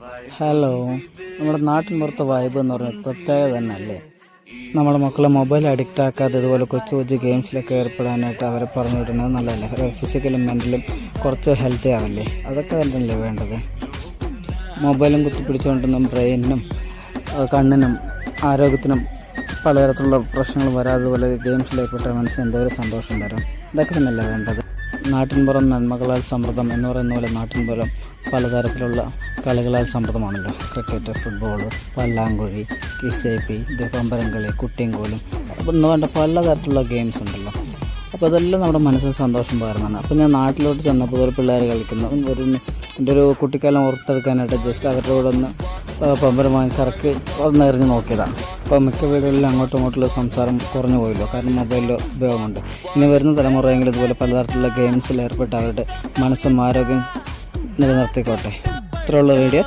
Hello നമ്മുടെ നാട്ടിൻ പുറത്ത് വൈബ് എന്ന് പറഞ്ഞ പ്രത്യേകത തന്നെ അല്ലേ നമ്മുടെ മക്കളെ മൊബൈൽ അഡിക്റ്റ് ആക്കാതെ ഇതുപോലെ കൊച്ചു കൊച്ചു ഗെയിംസിലൊക്കെ ഏർപ്പെടാനായിട്ട് അവരെ പറഞ്ഞു വിടുന്നത് നല്ലതല്ലേ ഫിസിക്കലും മെന്റലും കുറച്ച് ഹെൽത്തി ആവല്ലേ? അതൊക്കെ തന്നെയല്ലേ വേണ്ടത്? മൊബൈലും കുത്തിപ്പിടിച്ചുകൊണ്ടൊന്നും ബ്രെയിനിനും കണ്ണിനും ആരോഗ്യത്തിനും പലതരത്തിലുള്ള പ്രശ്നങ്ങൾ വരാതെ പോലെ ഗെയിംസിലേർപ്പെട്ട മനസ്സിന് എന്തോ ഒരു സന്തോഷം തരും. ഇതൊക്കെ തന്നെയല്ലേ വേണ്ടത്? നാട്ടിൻപുറം നന്മകളാൽ സമൃദ്ധം എന്ന് പറയുന്ന പോലെ നാട്ടിൻപുറം പലതരത്തിലുള്ള കളികളാൽ സമൃദ്ധമാണല്ലോ. ക്രിക്കറ്റ് ഫുട്ബോൾ പല്ലാങ്കുഴി കിസേപ്പി പമ്പരം കളി കുട്ടിയും അപ്പോൾ ഇന്ന് വേണ്ട പലതരത്തിലുള്ള ഗെയിംസ് ഉണ്ടല്ലോ. അപ്പോൾ അതെല്ലാം നമ്മുടെ മനസ്സിന് സന്തോഷം പകരുന്നതാണ്. അപ്പോൾ ഞാൻ നാട്ടിലോട്ട് ചെന്നപ്പോൾ ഒരു പിള്ളേർ കളിക്കുന്നു. ഒരു എന്റെ ഒരു കുട്ടിക്കാലം ഓർത്തെടുക്കാനായിട്ട് ജസ്റ്റ് അവരുടെ കൂടെ ഒന്ന് പമ്പരം വാങ്ങി കറക്കി ഒന്ന് എറിഞ്ഞ് നോക്കിയതാണ്. അപ്പോൾ മിക്ക വീടുകളിലും അങ്ങോട്ടും ഇങ്ങോട്ടുള്ള സംസാരം കുറഞ്ഞു പോയല്ലോ. കാരണം മൊബൈലിൽ ഉപയോഗമുണ്ട്. ഇനി വരുന്ന തലമുറയെങ്കിലും ഇതുപോലെ പലതരത്തിലുള്ള ഗെയിംസിൽ ഏർപ്പെട്ട് അവരുടെ മനസ്സും ആരോഗ്യം നിലനിർത്തിക്കോട്ടെ. ഇത്രയുള്ള വീഡിയോ